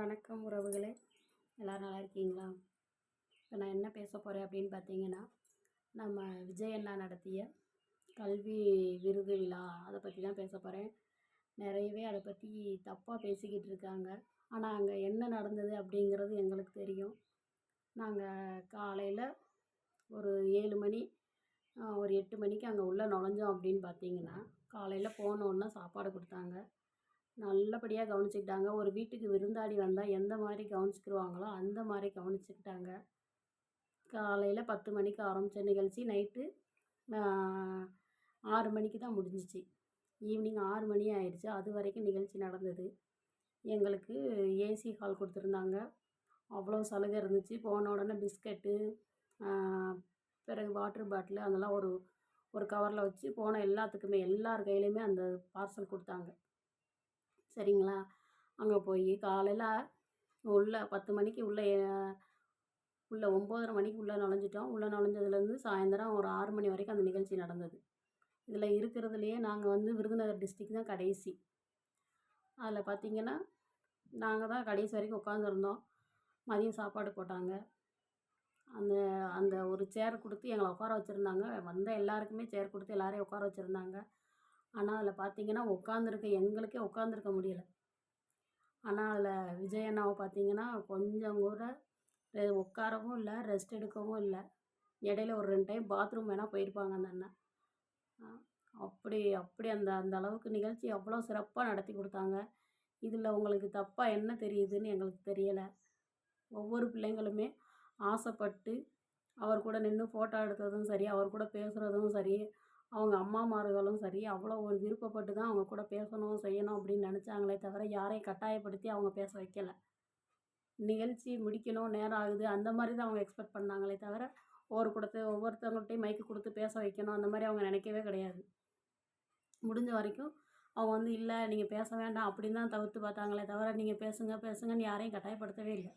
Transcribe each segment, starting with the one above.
வணக்கம் உறவுகளே. எல்லோரும் நல்லா இருக்கீங்களா? இப்போ நான் என்ன பேச போகிறேன் அப்படின்னு பார்த்தீங்கன்னா நம்ம விஜய் அண்ணா நடத்திய கல்வி விருது விழா அதை பற்றி தான் பேச போகிறேன் நிறையவே அதை பற்றி தப்பாக பேசிக்கிட்டு இருக்காங்க. ஆனால் அங்கே என்ன நடந்தது அப்படிங்கிறது எங்களுக்கு தெரியும். நாங்கள் காலையில் ஒரு ஏழு மணி ஒரு எட்டு மணிக்கு அங்கே உள்ளே நுழைஞ்சோம் அப்படின்னு பார்த்தீங்கன்னா காலையில் போனோன்னா சாப்பாடு கொடுத்தாங்க. நல்லபடியாக கவனிச்சுக்கிட்டாங்க. ஒரு வீட்டுக்கு விருந்தாளி வந்தால் எந்த மாதிரி கவனிச்சிக்கிருவாங்களோ அந்த மாதிரி கவனிச்சுக்கிட்டாங்க. காலையில் பத்து மணிக்கு ஆரம்பித்த நிகழ்ச்சி நைட்டு ஆறு மணிக்கு தான் முடிஞ்சிச்சு. ஈவினிங் ஆறு மணி ஆயிடுச்சு. அது வரைக்கும் நிகழ்ச்சி நடந்தது. எங்களுக்கு ஏசி ஹால் கொடுத்துருந்தாங்க. அவ்வளோ சலுகை இருந்துச்சு. போன உடனே பிஸ்கட்டு பிறகு வாட்ரு பாட்டிலு அதெல்லாம் ஒரு ஒரு கவரில் வச்சு போன எல்லாத்துக்குமே எல்லார் கையிலையுமே அந்த பார்சல் கொடுத்தாங்க. சரிங்களா? அங்கே போய் காலையில் உள்ளே பத்து மணிக்கு உள்ளே உள்ளே ஒம்போதரை மணிக்கு உள்ளே நுழைஞ்சிட்டோம். உள்ளே நுழைஞ்சதுலேருந்து சாயந்தரம் ஒரு ஆறு மணி வரைக்கும் அந்த நிகழ்ச்சி நடந்தது. இதில் இருக்கிறதுலையே நாங்கள் வந்து விருதுநகர் டிஸ்ட்ரிக் தான் கடைசி. அதில் பார்த்திங்கன்னா நாங்கள் தான் கடைசி வரைக்கும் உட்காந்துருந்தோம் மதியம் சாப்பாடு போட்டாங்க. அந்த அந்த ஒரு சேர் கொடுத்து எங்களை உட்கார வச்சுருந்தாங்க. வந்த எல்லாருக்குமே சேர் கொடுத்து எல்லோரையும் உட்கார வச்சுருந்தாங்க. ஆனால் அதில் பார்த்தீங்கன்னா உட்காந்துருக்க எங்களுக்கே உட்காந்துருக்க முடியல. ஆனால் அதில் விஜய் அண்ணாவை பார்த்தீங்கன்னா கொஞ்சம் கூட உட்காரவும் இல்லை ரெஸ்ட் எடுக்கவும் இல்லை. இடையில ஒரு ரெண்டு டைம் பாத்ரூம் வேணால் போயிருப்பாங்க அந்த அண்ணன். அப்படி அப்படி அந்த அந்த அளவுக்கு நிகழ்ச்சி அவ்வளோ சிறப்பாக நடத்தி கொடுத்தாங்க. இதில் உங்களுக்கு தப்பாக என்ன தெரியுதுன்னு எங்களுக்கு தெரியலை. ஒவ்வொரு பிள்ளைங்களுமே ஆசைப்பட்டு அவர் கூட நின்று ஃபோட்டோ எடுத்ததும் சரி அவர் கூட பேசுகிறதும் சரி அவங்க அம்மாமார்களும் சரி அவ்வளோ ஒரு விருப்பப்பட்டு தான் அவங்க கூட பேசணும் செய்யணும் அப்படின்னு நினச்சாங்களே தவிர யாரையும் கட்டாயப்படுத்தி அவங்க பேச வைக்கலை. நிகழ்ச்சி முடிக்கணும் நேரம் ஆகுது அந்த மாதிரி தான் அவங்க எக்ஸ்பெக்ட் பண்ணாங்களே தவிர ஒவ்வொரு கொடுத்து ஒவ்வொருத்தவங்கள்ட்டையும் மைக்கு கொடுத்து பேச வைக்கணும் அந்த மாதிரி அவங்க நினைக்கவே கிடையாது. முடிஞ்ச வரைக்கும் அவங்க வந்து இல்லை நீங்கள் பேச வேண்டாம் அப்படின்னு தான் தவிர்த்து பார்த்தாங்களே தவிர நீங்கள் பேசுங்க பேசுங்கன்னு யாரையும் கட்டாயப்படுத்தவே இல்லை.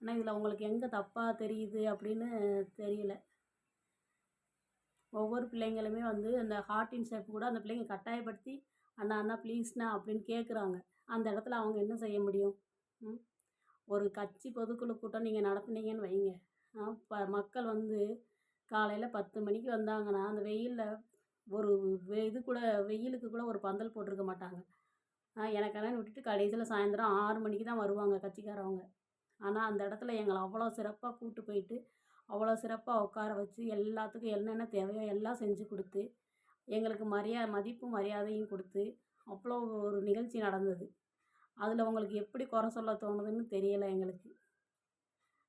ஆனால் இதில் அவங்களுக்கு எங்கே தப்பாக தெரியுது அப்படின்னு தெரியல. ஒவ்வொரு பிள்ளைங்களுமே வந்து அந்த ஹார்ட்டின் ஷேப் கூட அந்த பிள்ளைங்க கட்டாயப்படுத்தி அண்ணா அண்ணா ப்ளீஸ்ண்ணா அப்படின்னு கேட்குறாங்க அந்த இடத்துல அவங்க என்ன செய்ய முடியும்? ஒரு கட்சி பொதுக்குழு கூட்டம் நீங்கள் நடத்துனீங்கன்னு வைங்க. இப்போ மக்கள் வந்து காலையில் பத்து மணிக்கு வந்தாங்கன்னா அந்த வெயிலில் ஒரு இது கூட வெயிலுக்கு கூட ஒரு பந்தல் போட்டிருக்க மாட்டாங்க. எனக்கெல்லாம் விட்டுட்டு கடைசியில் சாயந்தரம் ஆறு மணிக்கு தான் வருவாங்க கட்சிக்காரவங்க. ஆனால் அந்த இடத்துல எங்களை அவ்வளோ சிறப்பாக கூப்பிட்டு போயிட்டு அவ்வளோ சிறப்பாக உட்கார வச்சு எல்லாத்துக்கும் என்னென்ன தேவையோ எல்லாம் செஞ்சு கொடுத்து எங்களுக்கு மரியா மதிப்பும் மரியாதையும் கொடுத்து அவ்வளோ ஒரு நிகழ்ச்சி நடந்தது. அதில் உங்களுக்கு எப்படி குறை சொல்ல தோணுதுன்னு தெரியலை எங்களுக்கு.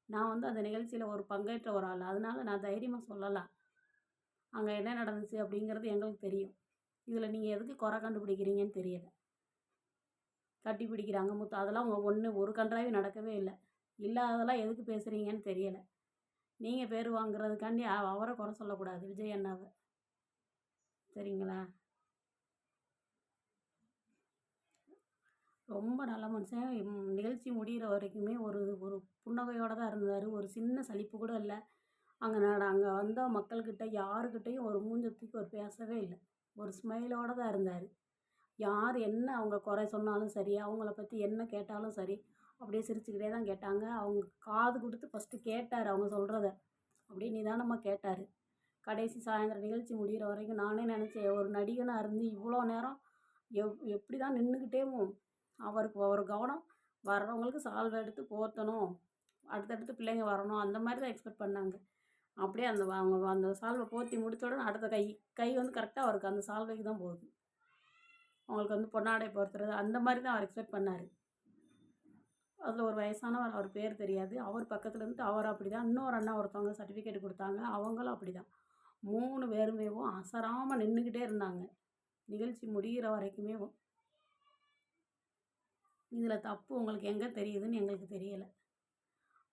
நான் வந்து அந்த நிகழ்ச்சியில் ஒரு பங்கேற்ற ஒரு ஆள். அதனால் நான் தைரியமாக சொல்லலாம். அங்கே என்ன நடந்துச்சு அப்படிங்கிறது எங்களுக்கு தெரியும். இதில் நீங்கள் எதுக்கு குறை கண்டுபிடிக்கிறீங்கன்னு தெரியலை. கட்டி பிடிக்கிறாங்க. முத்து அதெல்லாம் ஒன்று ஒரு கன்றாவே நடக்கவே இல்லை. இல்லாததெல்லாம் எதுக்கு பேசுகிறீங்கன்னு தெரியலை. நீங்கள் பேர் வாங்குறதுக்காண்டி அவரை குறை சொல்லக்கூடாது விஜய் அண்ணாவை. சரிங்களா? ரொம்ப நல்ல மனுஷன். நிகழ்ச்சி முடிகிற வரைக்குமே ஒரு ஒரு புன்னகையோடு தான் இருந்தார். ஒரு சின்ன சலிப்பு கூட இல்லை. அங்கே நட அங்கே வந்த மக்கள்கிட்ட யாருக்கிட்டேயும் ஒரு மூஞ்சத்துக்கு ஒரு பேசவே இல்லை. ஒரு ஸ்மைலோடு தான் இருந்தார். யார் என்ன அவங்க குறை சொன்னாலும் சரி அவங்கள பற்றி என்ன கேட்டாலும் சரி அப்படியே சிரிச்சுக்கிட்டே தான் கேட்டாங்க. அவங்க காது கொடுத்து ஃபஸ்ட்டு கேட்டார் அவங்க சொல்கிறத அப்படியே நிதானமாக கேட்டார். கடைசி சாயந்தரம் நிகழ்ச்சி முடிகிற வரைக்கும் நானே நினச்சேன் ஒரு நடிகனாக இருந்து இவ்வளோ நேரம் எப் எப்படி தான் நின்றுக்கிட்டேவும் அவருக்கு ஒரு கவனம் வர்றவங்களுக்கு சால்வை எடுத்து போர்த்தணும். அடுத்தடுத்து பிள்ளைங்க வரணும். அந்த மாதிரி தான் எக்ஸ்பெக்ட் பண்ணாங்க. அப்படியே அந்த அவங்க அந்த சால்வை போர்த்தி முடித்த உடனே அடுத்த கை கை வந்து கரெக்டாக அவருக்கு அந்த சால்வைக்கு தான் போகுது. அவங்களுக்கு வந்து பொன்னாடை பொறுத்துறது அந்த மாதிரி தான் அவர் எக்ஸ்பெக்ட் பண்ணார். அதில் ஒரு வயசானவர் அவர் பேர் தெரியாது. அவர் பக்கத்தில் இருந்து அவர் அப்படி தான் இன்னொரு அண்ணா ஒருத்தவங்க சர்டிஃபிகேட் கொடுத்தாங்க. அவங்களும் அப்படி தான் மூணு பேருமேவும் அசராமல் நின்றுக்கிட்டே இருந்தாங்க. நிகழ்ச்சி முடிகிற வரைக்குமே இதில் தப்பு உங்களுக்கு எங்கே தெரியுதுன்னு எங்களுக்கு தெரியலை.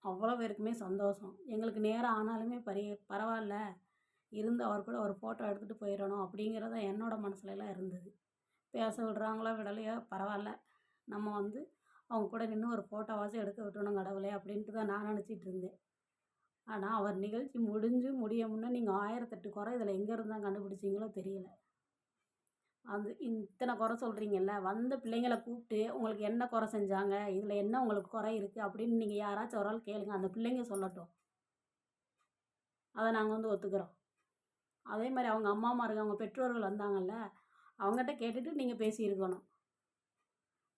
அவ்வளோ பேருக்குமே சந்தோஷம். எங்களுக்கு நேரம் ஆனாலுமே பரிய பரவாயில்ல. இருந்து அவர் கூட ஒரு ஃபோட்டோ எடுத்துகிட்டு போயிடணும் அப்படிங்கிறத என்னோடய மனசுலலாம் இருந்தது. பேச விடுறாங்களோ விடலையோ பரவாயில்ல. நம்ம வந்து அவங்க கூட நின்று ஒரு ஃபோட்டோவாச்சும் எடுக்க விட்டணும் கடவுளே அப்படின்ட்டு தான் நான் நினச்சிட்டு இருந்தேன். ஆனால் அவர் நிகழ்ச்சி முடிஞ்சு முடிய முன்னே நீங்கள் ஆயிரத்தெட்டு குறை இதில் எங்கே இருந்தால் கண்டுபிடிச்சிங்களோ தெரியல. அது இத்தனை குறை சொல்கிறீங்கல்ல வந்த பிள்ளைங்களை கூப்பிட்டு உங்களுக்கு என்ன குறை செஞ்சாங்க இதில் என்ன உங்களுக்கு குறை இருக்குது அப்படின்னு நீங்கள் யாராச்சும் ஒரு ஆள் கேளுங்க அந்த பிள்ளைங்க சொல்லட்டும். அதை நாங்கள் வந்து ஒத்துக்கிறோம். அதே மாதிரி அவங்க அம்மாமாருங்க அவங்க பெற்றோர்கள் வந்தாங்கல்ல அவங்ககிட்ட கேட்டுட்டு நீங்கள் பேசியிருக்கணும்.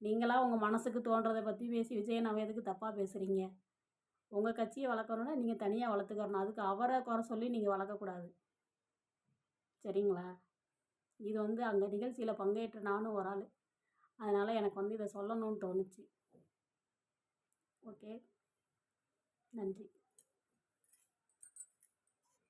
நீங்களாக உங்கள் மனசுக்கு தோன்றதை பற்றி பேசி விஜய் நம்ம எதுக்கு தப்பாக பேசுகிறீங்க உங்கள் கட்சியை வளர்க்கணுன்னா நீங்கள் தனியாக வளர்த்துக்கறணும் அதுக்கு அவரை குறை சொல்லி நீங்கள் வளர்க்கக்கூடாது. சரிங்களா? இது வந்து அங்கே நிகழ்ச்சியில் பங்கேற்ற நானும் ஒரு ஆள். அதனால் எனக்கு வந்து இதை சொல்லணும்னு தோணுச்சு. ஓகே. நன்றி.